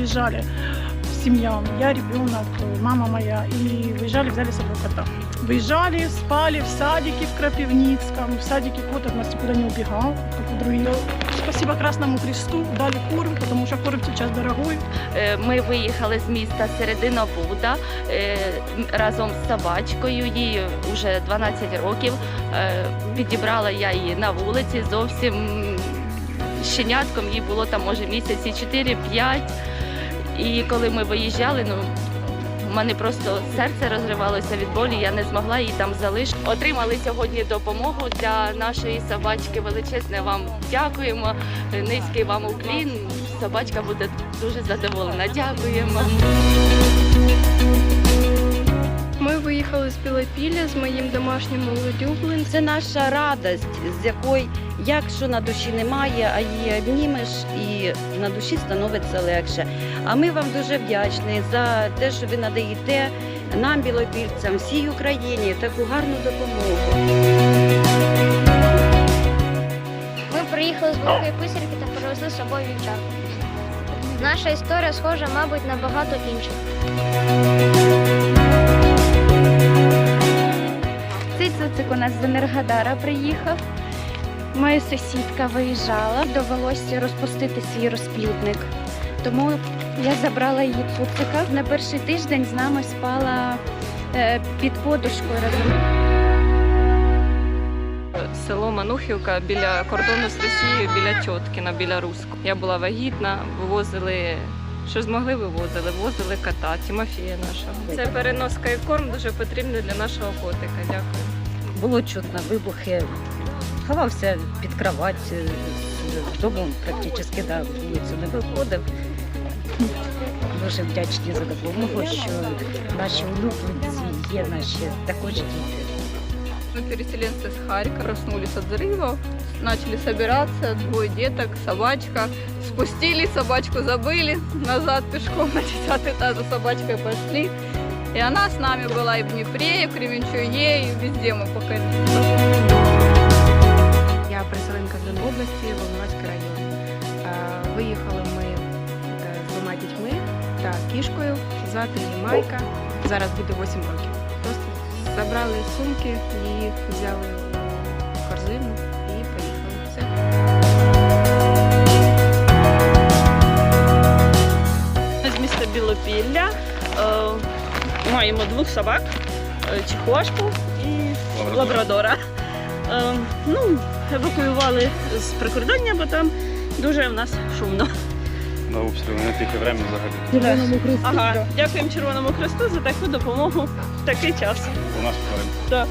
выезжали семья, я, ребенок, мама моя, и выезжали, взяли с собой кота. Выезжали, спали в садике в Крапивницком. В садике кот от нас никуда не убегал, как и другие. Спасибо Красному Кресту, дали корм, потому что корм сейчас дорогой. Е, Ми виїхали з міста Середина Буда е, разом з собачкою. Їй вже 12 років. Е, Підібрала я її на вулиці зовсім щенятком. Їй було там може місяці 4-5. І коли ми виїжджали, ну у мене просто серце розривалося від болі, я не змогла її там залишити. Отримали сьогодні допомогу для нашої собачки. Величезне вам дякуємо. Низький вам уклін. Собачка буде дуже задоволена. Дякуємо. Білопілля з моїм домашнім улюбленцем. Це наша радость, з якої, якщо на душі немає, а її обнімеш і на душі становиться легше. А ми вам дуже вдячні за те, що ви надаєте нам, білопільцям, всій Україні таку гарну допомогу. Ми приїхали з Великої Писарки та привезли з собою вівчарку. Наша історія схожа, мабуть, на багато інших. У нас з Енергодара приїхав. Моя сусідка виїжджала, довелося розпустити свій розплідник. Тому я забрала її цуцика. На перший тиждень з нами спала е, під подушкою разом. село Манухівка біля кордону з Росією, біля Тьоткіна, біля Руську. Я була вагітна, вивозили. Що змогли, вивозили, возили кота, Тимофія нашого. Це переноска і корм дуже потрібний для нашого котика. Дякую Було чутно вибухи. Ховався під кровать, е, з дому практично на вулицю не виходив. Дуже вдячні за допомогу, що наші улюбленці є наші також діти. Мы переселенцы с Харькова, проснулись от взрывов, начали собираться, двое деток, собачка. Спустились, собачку забыли, назад пешком на 10 этаж за собачкой пошли. И она с нами была и в Днепре, и в Кременчуге, и везде мы покорили. Я переселенка з Донбасі, Волновацький район. Виїхали ми з двома дітьми та кішкою. Звати її Майка. Зараз буде 8 років. Просто забрали сумки, її взяли у корзину і поїхали. Все. З міста Білопілля. Е, маємо двох собак, е, чихуашку і лабрадора. Е, ну, евакуювали з прикордоння, бо там дуже в нас шумно. на обстріли, не тільки время взагалі. Ага, дякуємо Червоному Хресту за таку допомогу в такий час. У нас. Так.